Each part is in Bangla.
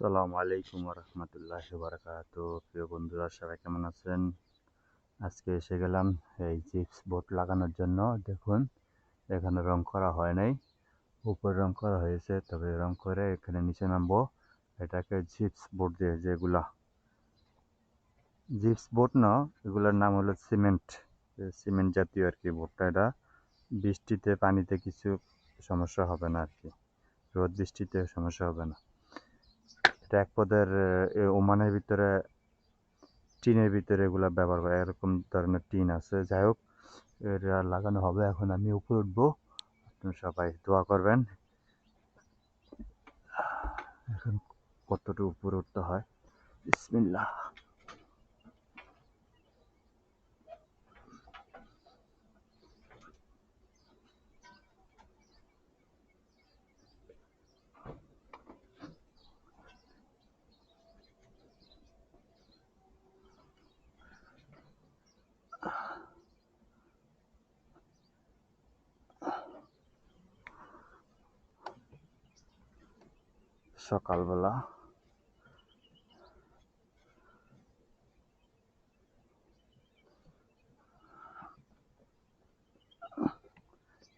আসসালামু আলাইকুম রহমতুল্লাহ বারকাত প্রিয় বন্ধুরা, সবাই কেমন আছেন? আজকে এসে গেলাম এই চিপস বোর্ড লাগানোর জন্য। দেখুন, এখানে রং করা হয় নাই। উপর রং করা হয়েছে, তবে রং করে এখানে নিচে নামবো। এটাকে জিপস বোর্ড দিয়ে যেগুলা। জিপস বোর্ড না, এগুলোর নাম হলো সিমেন্ট। সিমেন্ট জাতীয় আর কি বোর্ডটা এটা। বৃষ্টিতে, পানিতে কিছু সমস্যা হবে না আর কি। রোদ, বৃষ্টিতে সমস্যা হবে না। এটা এক পদের ওমানের ভিতরে, টিনের ভিতরে এগুলো ব্যবহার করে, এরকম ধরনের টিন আছে। যাই হোক এটা লাগানো হবে এখন। আমি উপরে উঠবো। আপনারা সবাই দোয়া করবেন। এখন কতটুকু উপরে উঠতে হয়? বিসমিল্লাহ। সকালবেলা।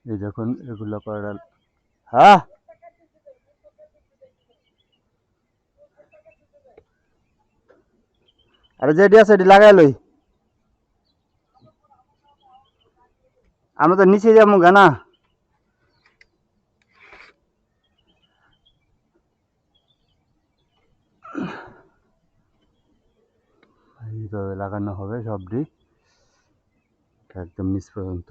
এই যখন এগুলো করার হ্যাঁ? আরে যেটি আছে, এটি লাগাই লই। আমরা তো নিচে যাব গানা এইভাবে লাগানো হবে সব দিক একদম নিচ পর্যন্ত।